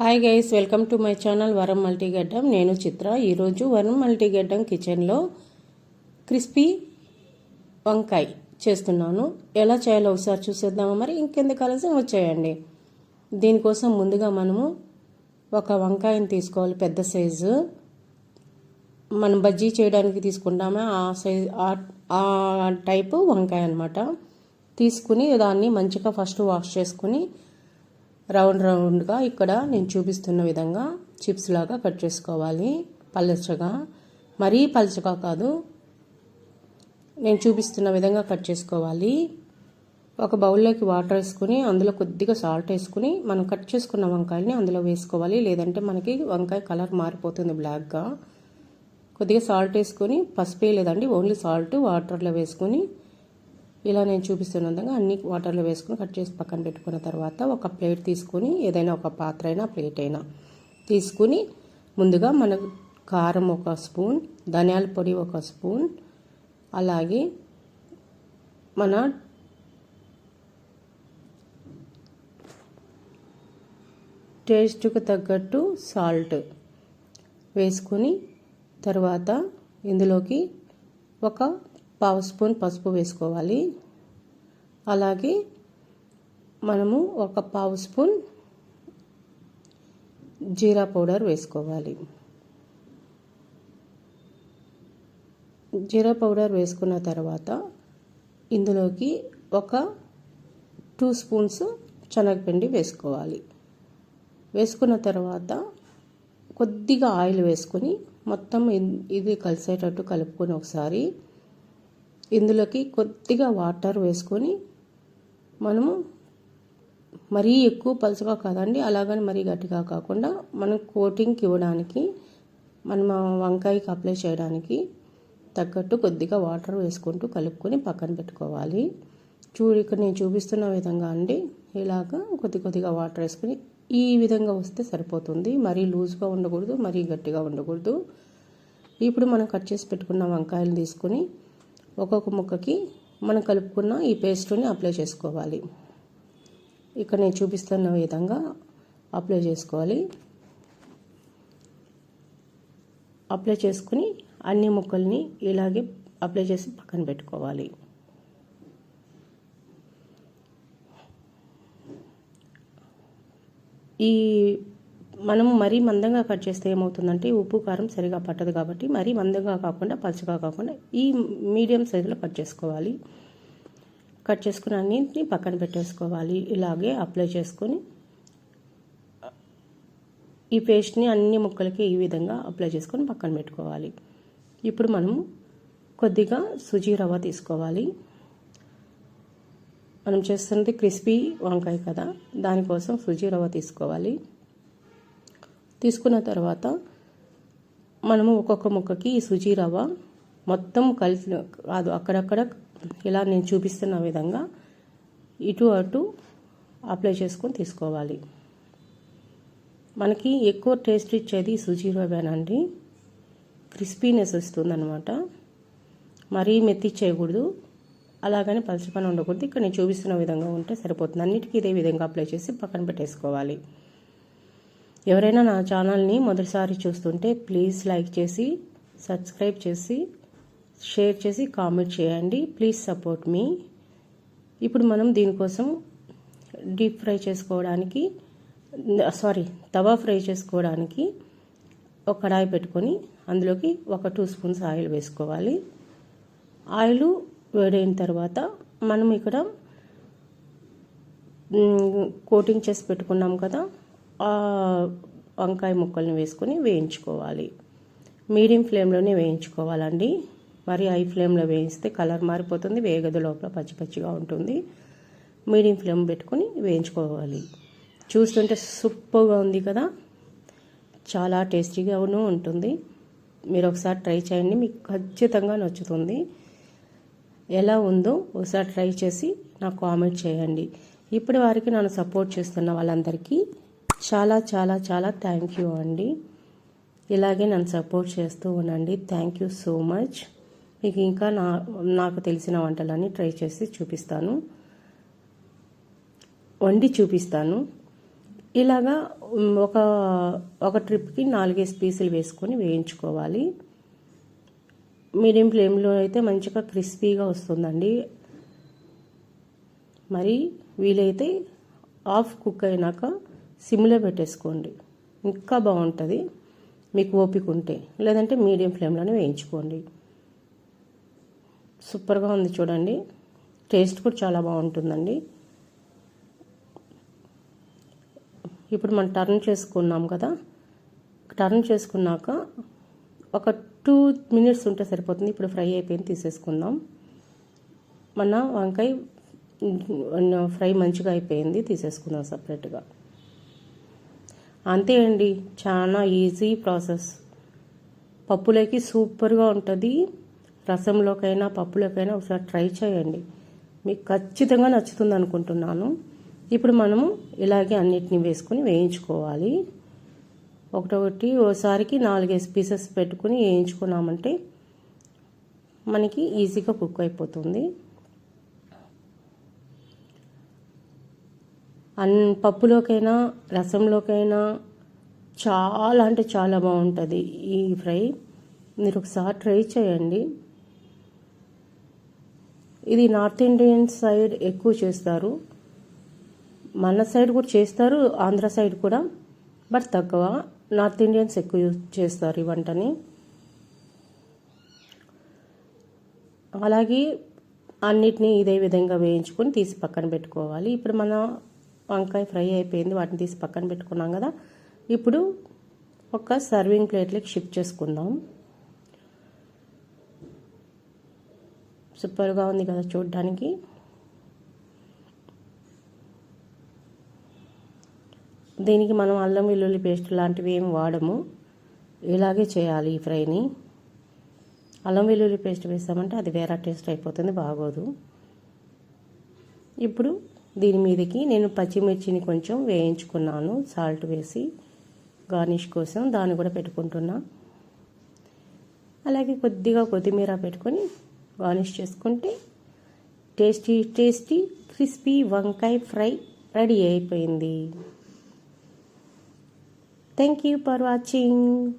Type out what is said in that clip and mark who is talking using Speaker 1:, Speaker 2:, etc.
Speaker 1: Hi guys welcome to my channel వరం మల్టీగడ్డం నేను చిత్ర. ఈరోజు వరం మల్టీగడ్డం కిచెన్లో క్రిస్పీ వంకాయ చేస్తున్నాను. ఎలా చేయాలో ఒకసారి చూసేద్దామా మరి? ఇంకెందుకు ఆలస్యం? వచ్చేయండి. దీనికోసం ముందుగా మనము ఒక వంకాయని తీసుకోవాలి పెద్ద సైజు మనం బజ్జీ చేయడానికి తీసుకుంటామే? ఆ సైజ్ ఆ టైపు వంకాయ అనమాట తీసుకుని దాన్ని మంచిగా ఫస్ట్ వాష్ చేసుకుని రౌండ్ రౌండ్గా ఇక్కడ నేను చూపిస్తున్న విధంగా చిప్స్ లాగా కట్ చేసుకోవాలి. పలచగా. మరీ పల్చగా కాదు. నేను చూపిస్తున్న విధంగా కట్ చేసుకోవాలి. ఒక బౌల్లోకి వాటర్ వేసుకుని అందులో కొద్దిగా సాల్ట్ వేసుకుని మనం కట్ చేసుకున్న వంకాయని అందులో వేసుకోవాలి. లేదంటే మనకి వంకాయ కలర్ మారిపోతుంది బ్లాక్గా. కొద్దిగా సాల్ట్ వేసుకొని పసుపు లేదండి ఓన్లీ సాల్ట్ వాటర్లో వేసుకొని ఇలా నేను చూపిస్తున్న విధంగా అన్ని వాటర్లో వేసుకుని కట్ చేసి పక్కన పెట్టుకున్న తర్వాత ఒక ప్లేట్ తీసుకుని ఏదైనా ఒక పాత్ర అయినా ప్లేట్ అయినా తీసుకుని ముందుగా మన కారం ఒక స్పూన్ ధనియాల పొడి ఒక స్పూన్ అలాగే మన టేస్ట్కు తగ్గట్టు సాల్ట్ వేసుకొని తర్వాత ఇందులోకి ఒక పావు స్పూన్ పసుపు వేసుకోవాలి. అలాగే మనము ఒక పావు స్పూన్ జీరా పౌడర్ వేసుకోవాలి. జీరా పౌడర్ వేసుకున్న తర్వాత ఇందులోకి ఒక టూ స్పూన్స్ శనగపిండి వేసుకోవాలి. వేసుకున్న తర్వాత కొద్దిగా ఆయిల్ వేసుకొని మొత్తం ఇది కలిసేటట్టు కలుపుకొని ఒకసారి ఇందులోకి కొద్దిగా వాటర్ వేసుకొని మనము మరీ ఎక్కువ పలుచగా కాదండి అలాగని మరీ గట్టిగా కాకుండా మనం కోటింగ్కి ఇవ్వడానికి మనం వంకాయకి అప్లై చేయడానికి తగ్గట్టు కొద్దిగా వాటర్ వేసుకుంటూ కలుపుకొని పక్కన పెట్టుకోవాలి. చూడు ఇక్కడ నేను చూపిస్తున్న విధంగా అండి ఇలాగా కొద్ది కొద్దిగా వాటర్ వేసుకొని ఈ విధంగా వస్తే సరిపోతుంది. మరీ లూజ్గా ఉండకూడదు మరీ గట్టిగా ఉండకూడదు. ఇప్పుడు మనం కట్ చేసి పెట్టుకున్న వంకాయలు తీసుకొని ఒక్కొక్క ముక్కకి మనం కలుపుకున్న ఈ పేస్ట్ని అప్లై చేసుకోవాలి. ఇక్కడ నేను చూపిస్తున్న విధంగా అప్లై చేసుకోవాలి. అప్లై చేసుకుని అన్ని ముక్కల్ని ఇలాగే అప్లై చేసి పక్కన పెట్టుకోవాలి. ఈ మనం మరీ మందంగా కట్ చేస్తే ఏమవుతుందంటే ఉప్పు కారం సరిగా పట్టదు కాబట్టి మరీ మందంగా కాకుండా పలుచగా కాకుండా ఈ మీడియం సైజులో కట్ చేసుకోవాలి. కట్ చేసుకున్న అన్నింటిని పక్కన పెట్టేసుకోవాలి. ఇలాగే అప్లై చేసుకొని ఈ పేస్ట్ని అన్ని ముక్కలకి ఈ విధంగా అప్లై చేసుకొని పక్కన పెట్టుకోవాలి. ఇప్పుడు మనం కొద్దిగా సుజీ రవ్వ తీసుకోవాలి. మనం చేస్తున్నది క్రిస్పీ వంకాయ కదా దానికోసం సుజీ రవ్వ తీసుకోవాలి. తీసుకున్న తర్వాత మనము ఒక్కొక్క ముక్కకి ఈ సుజీ రవ్వ మొత్తం కలిసి కాదు అక్కడక్కడ ఇలా నేను చూపిస్తున్న విధంగా ఇటు అటు అప్లై చేసుకొని తీసుకోవాలి. మనకి ఎక్కువ టేస్ట్ ఇచ్చేది సుజీ రవ్వేనండి క్రిస్పీనెస్ వస్తుందనమాట మరీ మెత్తి చేయకూడదు అలాగని పలచపని ఉండకూడదు. ఇక్కడ నేను చూపిస్తున్న విధంగా ఉంటే సరిపోతుంది. అన్నిటికీ ఇదే విధంగా అప్లై చేసి పక్కన పెట్టేసుకోవాలి. ఎవరైనా నా ఛానల్ని మొదటిసారి చూస్తుంటే ప్లీజ్ లైక్ చేసి సబ్స్క్రైబ్ చేసి షేర్ చేసి కామెంట్ చేయండి. Please support me. ఇప్పుడు మనం దీనికోసం డీప్ ఫ్రై చేసుకోవడానికి సారీ తవా ఫ్రై చేసుకోవడానికి ఒక కడాయి పెట్టుకొని అందులోకి ఒక టూ స్పూన్స్ ఆయిల్ వేసుకోవాలి. ఆయిల్ వేడైన తర్వాత మనం ఇక్కడ కోటింగ్ చేసి పెట్టుకున్నాం కదా వంకాయ ముక్కల్ని వేసుకొని వేయించుకోవాలి. మీడియం ఫ్లేమ్లోనే వేయించుకోవాలండి. మరి హై ఫ్లేమ్లో వేయిస్తే కలర్ మారిపోతుంది వేగదు లోపల పచ్చి పచ్చిగా ఉంటుంది. మీడియం ఫ్లేమ్ పెట్టుకొని వేయించుకోవాలి. చూస్తుంటే సూపర్గా ఉంది కదా? చాలా టేస్టీగాను ఉంటుంది. మీరు ఒకసారి ట్రై చేయండి మీకు ఖచ్చితంగా నచ్చుతుంది. ఎలా ఉందో ఒకసారి ట్రై చేసి నాకు కామెంట్ చేయండి. ఇప్పటి వారికి నన్ను సపోర్ట్ చేస్తున్న వాళ్ళందరికీ చాలా చాలా చాలా థ్యాంక్ యూ అండి. ఇలాగే నన్ను సపోర్ట్ చేస్తూ ఉండండి. థ్యాంక్ యూ సో మచ్ మీకు ఇంకా నా నాకు తెలిసిన వంటలన్నీ ట్రై చేసి చూపిస్తాను. వండి చూపిస్తాను. ఇలాగా ఒక ఒక ట్రిప్కి నాలుగేసి పీసులు వేసుకొని వేయించుకోవాలి. మీడియం ఫ్లేమ్లో అయితే మంచిగా క్రిస్పీగా వస్తుందండి. మరి వీలైతే హాఫ్ కుక్ అయినాక సిమ్లో పెట్టేసుకోండి. ఇంకా బాగుంటుంది. మీకు ఓపిక ఉంటే. లేదంటే మీడియం ఫ్లేమ్లోనే వేయించుకోండి. సూపర్గా ఉంది చూడండి. టేస్ట్ కూడా చాలా బాగుంటుందండి. ఇప్పుడు మనం టర్న్ చేసుకున్నాం కదా. టర్న్ చేసుకున్నాక ఒక టూ మినిట్స్ ఉంటే సరిపోతుంది. ఇప్పుడు ఫ్రై అయిపోయింది తీసేసుకుందాం. మన వంకాయ ఫ్రై మంచిగా అయిపోయింది తీసేసుకుందాం సపరేట్గా. అంతే అండి. చాలా ఈజీ ప్రాసెస్ పప్పులోకి సూపర్గా ఉంటుంది. రసంలోకైనా పప్పులోకైనా ఒకసారి ట్రై చేయండి. మీకు ఖచ్చితంగా నచ్చుతుంది అనుకుంటున్నాను. ఇప్పుడు మనము ఇలాగే అన్నిటిని వేసుకొని వేయించుకోవాలి. ఒకటొకటి ఓసారికి నాలుగేసి పీసెస్ పెట్టుకుని వేయించుకున్నామంటే మనకి ఈజీగా కుక్ అయిపోతుంది. అన్ పప్పులోకైనా రసంలోకైనా చాలా అంటే చాలా బాగుంటుంది ఈ ఫ్రై. మీరు ఒకసారి ట్రై చేయండి. ఇది నార్త్ ఇండియన్ సైడ్ ఎక్కువ చేస్తారు. మన సైడ్ కూడా చేస్తారు ఆంధ్ర సైడ్ కూడా బట్ తక్కువ. నార్త్ ఇండియన్స్ ఎక్కువ యూజ్ చేస్తారు ఈ వంటని. అలాగే అన్నిటినీ ఇదే విధంగా వేయించుకొని తీసి పక్కన పెట్టుకోవాలి. ఇప్పుడు మన వంకాయ ఫ్రై అయిపోయింది. వాటిని తీసి పక్కన పెట్టుకున్నాం కదా. ఇప్పుడు ఒక సర్వింగ్ ప్లేట్లోకి షిఫ్ట్ చేసుకుందాం. సూపర్గా ఉంది కదా చూడ్డానికి. దీనికి మనం అల్లం వెల్లుల్లి పేస్ట్ లాంటివి ఏం వాడము. ఇలాగే చేయాలి ఈ ఫ్రైని. అల్లం వెల్లుల్లి పేస్ట్ వేసామంటే అది వేరే టేస్ట్ అయిపోతుంది బాగోదు. ఇప్పుడు దీని మీదకి నేను పచ్చిమిర్చిని కొంచెం వేయించుకున్నాను. సాల్ట్ వేసి గార్నిష్ కోసం దాన్ని కూడా పెట్టుకుంటున్నా. అలాగే కొద్దిగా కొత్తిమీర పెట్టుకొని గార్నిష్ చేసుకుంటే టేస్టీ టేస్టీ క్రిస్పీ వంకాయ ఫ్రై రెడీ అయిపోయింది. Thank you for watching.